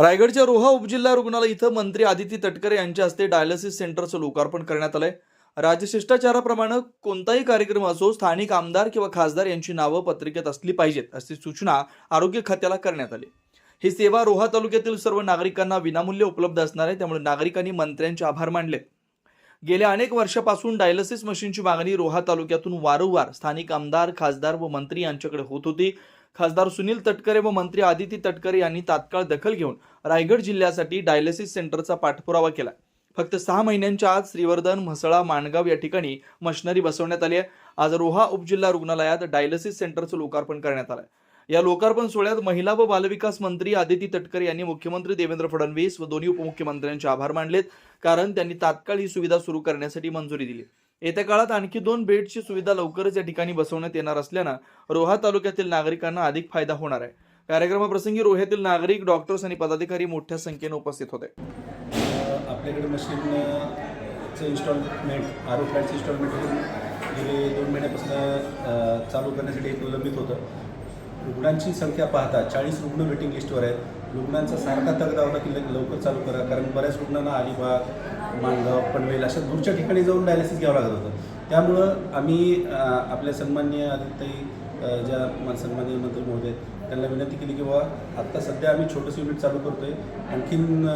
रायगडच्या रोहा उपजिल्हा रुग्णालय इथं मंत्री आदिती तटकरे यांच्या हस्ते डायलिसिस सेंटरचं लोकार्पण करण्यात आलंय. राजशिष्टाचाराप्रमाणे कोणताही कार्यक्रम असो स्थानिक आमदार किंवा खासदार यांची नावं पत्रिकेत असली पाहिजेत अशी सूचना आरोग्य खात्याला करण्यात आली. ही सेवा रोहा तालुक्यातील सर्व नागरिकांना विनामूल्य उपलब्ध असणार आहे त्यामुळे नागरिकांनी मंत्र्यांचे आभार मानले. गेल्या अनेक वर्षापासून डायलिसिस मशीनची मागणी रोहा तालुक्यातून वारंवार स्थानिक आमदार खासदार व मंत्री यांच्याकडे होत होती. खासदार सुनील तटकरे व मंत्री आदिती तटकरे यांनी तात्काळ दखल घेऊन रायगड जिल्ह्यासाठी डायलिसिस सेंटरचा पाठपुरावा केला. फक्त सहा महिन्यांच्या आत श्रीवर्धन म्हसळा माणगाव या ठिकाणी मशिनरी बसवण्यात आली आहे. आज रोहा उपजिल्हा रुग्णालयात डायलिसिस सेंटरचं लोकार्पण करण्यात आलं या लोकार्पण सोहळ्यात महिला व बालविकास मंत्री आदिती तटकरे यांनी मुख्यमंत्री देवेंद्र फडणवीस व दोन्ही उपमुख्यमंत्र्यांचे आभार मानलेत कारण त्यांनी तात्काळ ही सुविधा सुरू करण्यासाठी मंजुरी दिली. येत्या काळात आणखी दोन बेडची सुविधा लवकरच या ठिकाणी बसवण्यात येणार असल्यानं रोहा तालुक्यातील नागरिकांना अधिक फायदा होणार आहे. कार्यक्रमाप्रसंगी रोह्यातील नागरिक डॉक्टर्स आणि पदाधिकारी मोठ्या संख्येने उपस्थित होते. आपल्याकडे मशीनचं इन्स्टॉलमेंट आरो फ्लॅटचं इन्स्टॉलमेंट गेले दोन महिन्यापासून चालू करण्यासाठी एक विलंबित होतं. रुग्णांची संख्या पाहता चाळीस रुग्ण वेटिंग लिस्टवर आहेत. रुग्णांचा सारखा तग होता की लवकर चालू करा. कारण बऱ्याच रुग्णांना अलिबाग माणगाव पनवेल अशा दूरच्या ठिकाणी जाऊन डायलिसिस घ्यावं लागत होतं. त्यामुळं आम्ही आपल्या सन्माननीय आदित्यही ज्या सन्मान्य मंत्री महोदय आहेत, त्यांना विनंती केली की बाबा आत्ता सध्या आम्ही छोटंसं युनिट चालू करतो आहे आणखीन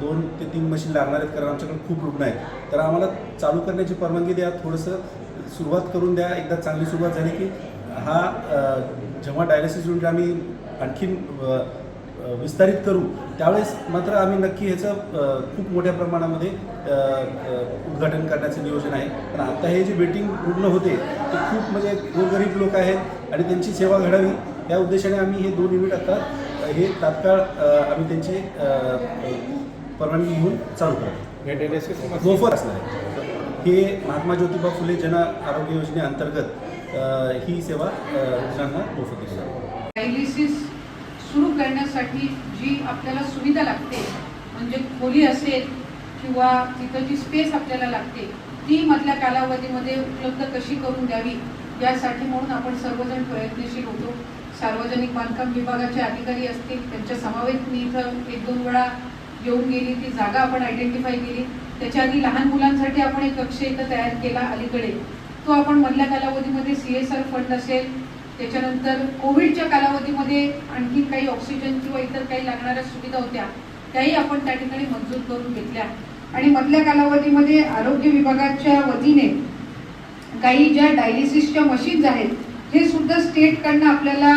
दोन ते तीन मशीन लागणार आहेत कारण आमच्याकडे खूप रुग्ण आहेत. तर आम्हाला चालू करण्याची परवानगी द्या थोडंसं सुरुवात करून द्या. एकदा चांगली सुरुवात झाली की हा जेव्हा डायलिसिस युनिट आम्ही आणखीन विस्तारित करू. त्यावेळेस मात्र आम्ही नक्की ह्याचं खूप मोठ्या प्रमाणामध्ये उद्घाटन करण्याचं नियोजन आहे. पण आता हे जे वेटिंग रुग्ण होते ते खूप म्हणजे गोरगरीब लोक आहेत आणि त्यांची सेवा घडावी या उद्देशाने आम्ही हे दोन युनिट आता हे तात्काळ आम्ही त्यांची परवानगी घेऊन चालू करतो हे मोफत असणार आहे. हे महात्मा ज्योतिबा फुले जन आरोग्य योजनेअंतर्गत ही सेवा रुग्णांना मोफत दिली जाते डायलिसिस सुरू करण्यासाठी जी आपल्याला सुविधा लागते म्हणजे खोली असेल किंवा तिथं जी स्पेस आपल्याला लागते ती मधल्या कालावधीमध्ये उपलब्ध कशी करून द्यावी यासाठी म्हणून आपण सर्वजण प्रयत्नशील होतो. सार्वजनिक बांधकाम विभागाचे अधिकारी असतील त्यांच्या समावेत मी इथं एक दोन वेळा येऊन गेली ती जागा आपण आयडेंटिफाय केली. त्याच्या आधी लहान मुलांसाठी आपण एक कक्ष इथं तयार केला अलीकडे. तो आपण मधल्या कालावधीमध्ये सी एस आर फंड असेल त्याच्यानंतर कोविडच्या कालावधीमध्ये आणखी काही ऑक्सिजन किंवा इतर काही लागणाऱ्या सुविधा होत्या त्याही आपण त्या ठिकाणी मंजूर करून घेतल्या. आणि मधल्या कालावधीमध्ये आरोग्य विभागाच्या वतीने काही ज्या डायलिसिसच्या मशीन्स आहेत हे सुद्धा स्टेटकडनं आपल्याला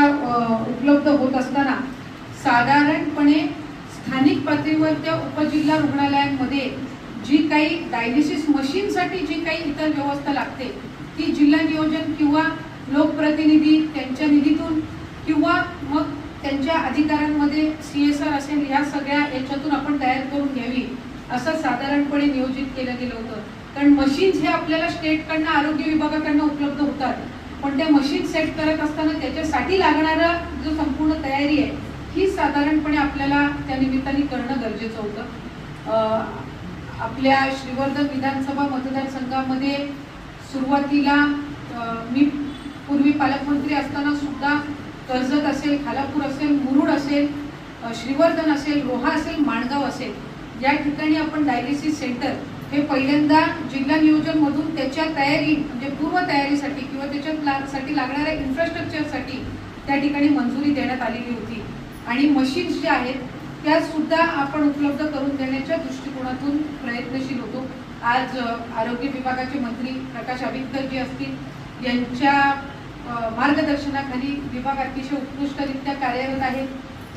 उपलब्ध होत असताना साधारणपणे स्थानिक पातळीवर त्या उपजिल्हा रुग्णालयांमध्ये जी काही डायलिसिस मशीनसाठी जी काही इतर व्यवस्था लागते ती जिल्हा नियोजन किंवा लोकप्रतिनिधी त्यांच्या निधीतून किंवा मग त्यांच्या अधिकाऱ्यांमध्ये सी एस आर असेल ह्या सगळ्या याच्यातून आपण तयार करून घ्यावी असं साधारणपणे नियोजित केलं गेलं होतं. कारण मशीन्स हे आपल्याला स्टेटकडनं आरोग्य विभागाकडनं उपलब्ध होतात. पण त्या मशीन सेट करत असताना त्याच्यासाठी लागणारा जो संपूर्ण तयारी आहे ही साधारणपणे आपल्याला त्या निमित्ताने करणं गरजेचं होतं. आपल्या श्रीवर्धन विधानसभा मतदारसंघामध्ये सुरुवातीला मी पूर्वी पालकमंत्री असताना सुद्धा कर्जत असेल खालापूर असेल मुरुड असेल श्रीवर्धन असेल रोहा असेल माणगाव असेल या ठिकाणी आपण डायलिसिस सेंटर हे पहिल्यांदा जिल्हा नियोजनमधून त्याच्या तयारी म्हणजे पूर्व तयारीसाठी किंवा त्याच्या ला- साठी लागणाऱ्या इन्फ्रास्ट्रक्चरसाठी त्या ठिकाणी मंजुरी देण्यात आलेली होती. आणि मशीन्स ज्या आहेत त्या सुद्धा आपण उपलब्ध करून देण्याच्या दृष्टिकोनातून प्रयत्नशील होतो. आज आरोग्य विभागाचे मंत्री प्रकाश आंबेडकर जी असतील यांच्या मार्गदर्शनाखाली विभाग अतिशय उत्कृष्टरित्या कार्यरत आहे.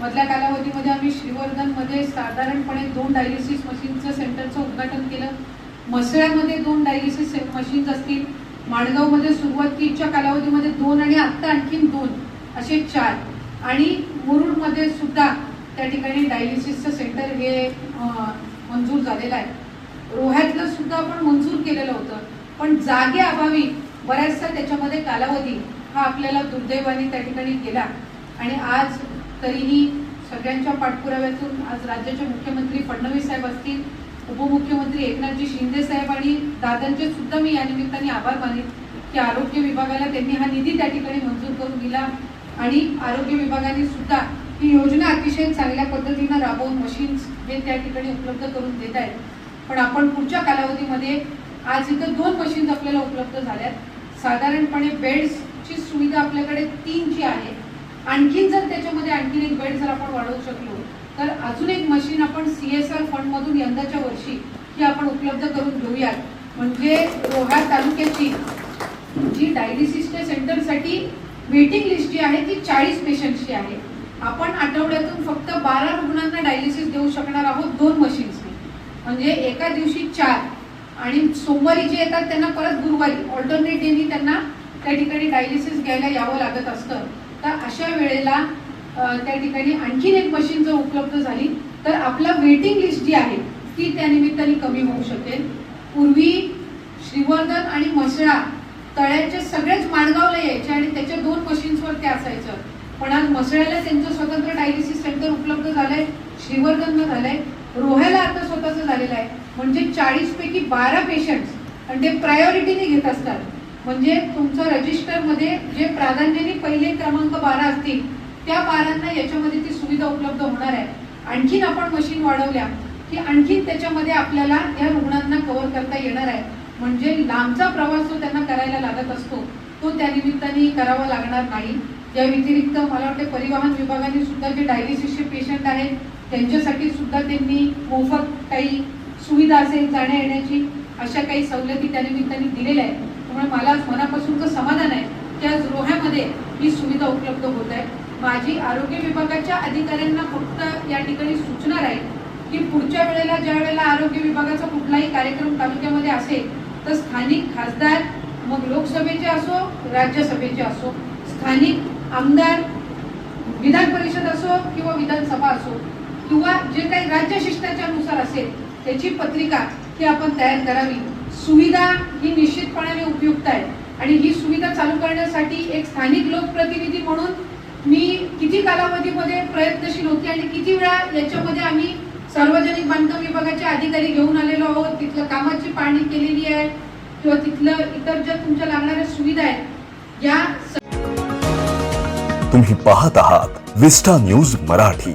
मधल्या कालावधीमध्ये आम्ही श्रीवर्धनमध्ये साधारणपणे दोन डायलिसिस मशीनचं सेंटरचं उद्घाटन केलं. मसळ्यामध्ये दोन डायलिसिस मशीन्स असतील. माणगावमध्ये सुरुवातीच्या कालावधीमध्ये दोन आणि आत्ता आणखीन दोन असे चार. आणि मुरुडमध्ये सुद्धा त्या ठिकाणी डायलिसिसचं सेंटर हे मंजूर झालेलं आहे. रोह्यातलं सुद्धा आपण मंजूर केलेलं होतं. पण जागेअभावी बऱ्याचसा त्याच्यामध्ये कालावधी हा आपल्याला दुर्दैवाने त्या ठिकाणी गेला. आणि आज तरीही सगळ्यांच्या पाठपुराव्यातून आज राज्याचे मुख्यमंत्री फडणवीस साहेब असतील उपमुख्यमंत्री एकनाथजी शिंदे साहेब आणि दादांचे सुद्धा मी या निमित्ताने आभार मानेन की आरोग्य विभागाला त्यांनी हा निधी त्या ठिकाणी मंजूर करून दिला आणि आरोग्य विभागाने सुद्धा ही योजना अतिशय चांगल्या पद्धतीनं राबवून मशीन्स हे त्या ठिकाणी उपलब्ध करून देत आहेत. पण आपण पुढच्या कालावधीमध्ये आज इथं दोन मशीन्स आपल्याला उपलब्ध झाल्यात. साधारणपणे बेड्स ची सुविधा आपल्याकडे तीनची आहे. आणखीन जर त्याच्यामध्ये आणखीन एक बेड जर आपण वाढवू शकलो तर अजून एक मशीन आपण सी एस आर फंडमधून यंदाच्या वर्षी ही आपण उपलब्ध करून घेऊयात. म्हणजे रोहा तालुक्याची जी डायलिसिसच्या सेंटरसाठी वेटिंग लिस्ट जी आहे ती चाळीस पेशंटची आहे. आपण आठवड्यातून फक्त बारा रुग्णांना डायलिसिस देऊ शकणार आहोत दोन मशीन्सनी. म्हणजे एका दिवशी चार. आणि सोमवारी जे येतात त्यांना परत गुरुवारी. ऑल्टरनेट डेनी त्यांना त्या ठिकाणी डायलिसिस घ्यायला यावं लागत असतं. तर अशा वेळेला त्या ठिकाणी आणखीन एक मशीन जर उपलब्ध झाली तर आपला वेटिंग लिस्ट जी आहे ती त्या निमित्ताने कमी होऊ शकेल. पूर्वी श्रीवर्धन आणि म्हसळा तळ्याचे सगळेच माणगावला यायचे आणि त्याच्या दोन मशीन्सवर ते असायचं. पण आज म्हसळ्याला त्यांचं स्वतंत्र डायलिसिस सेंटर उपलब्ध झालंय श्रीवर्धननं झालंय. रोह्याला आता स्वतःचं झालेलं आहे. म्हणजे चाळीसपैकी बारा पेशंट्स आणि ते प्रायोरिटीने घेत असतात. म्हणजे तुमचं रजिस्टरमध्ये जे प्राधान्याने पहिले क्रमांक बारा असतील त्या बारांना याच्यामध्ये ती सुविधा उपलब्ध होणार आहे. आणखीन आपण मशीन वाढवल्या की आणखीन त्याच्यामध्ये आपल्याला या रुग्णांना कव्हर करता येणार आहे. म्हणजे लांबचा प्रवास जो त्यांना करायला लागत असतो तो त्या निमित्ताने करावा लागणार नाही. या व्यतिरिक्त मला वाटते परिवहन विभागाने सुद्धा जे डायलिसिसचे पेशंट आहेत त्यांच्यासाठी सुद्धा त्यांनी मोफत काही सुविधा असेल जाण्या येण्याची अशा काही सवलती त्या निमित्ताने दिलेल्या आहेत. त्यामुळे मला मनापासूनचं समाधान आहे की आज रोह्यामध्ये ही सुविधा उपलब्ध होत आहे. माझी आरोग्य विभागाच्या अधिकाऱ्यांना फक्त या ठिकाणी सूचना राहील की पुढच्या वेळेला ज्या वेळेला आरोग्य विभागाचा कुठलाही कार्यक्रम तालुक्यामध्ये असेल तर स्थानिक खासदार मग लोकसभेचे असो राज्यसभेचे असो स्थानिक आमदार विधान परिषद असो किंवा विधानसभा असो किंवा जे काही राज्य शिष्टाचारानुसार असेल त्याची पत्रिका ती आपण तयार करावी. सुविधा ही निश्चितपणाने उपयुक्त आहे. आणि ही सुविधा चालू करण्यासाठी एक स्थानिक लोकप्रतिनिधी म्हणून मी किती कालावधीमध्ये प्रयत्नशील होते आणि किती वेळा याच्यामध्ये आम्ही सार्वजनिक बांधकाम विभागाचे अधिकारी घेऊन आलेलो आहोत तिथलं कामाची पाहणी केलेली आहे किंवा तिथलं इतर ज्या तुमच्या लागणाऱ्या सुविधा आहेत या तुम्ही पाहत आहात विस्टा न्यूज मराठी.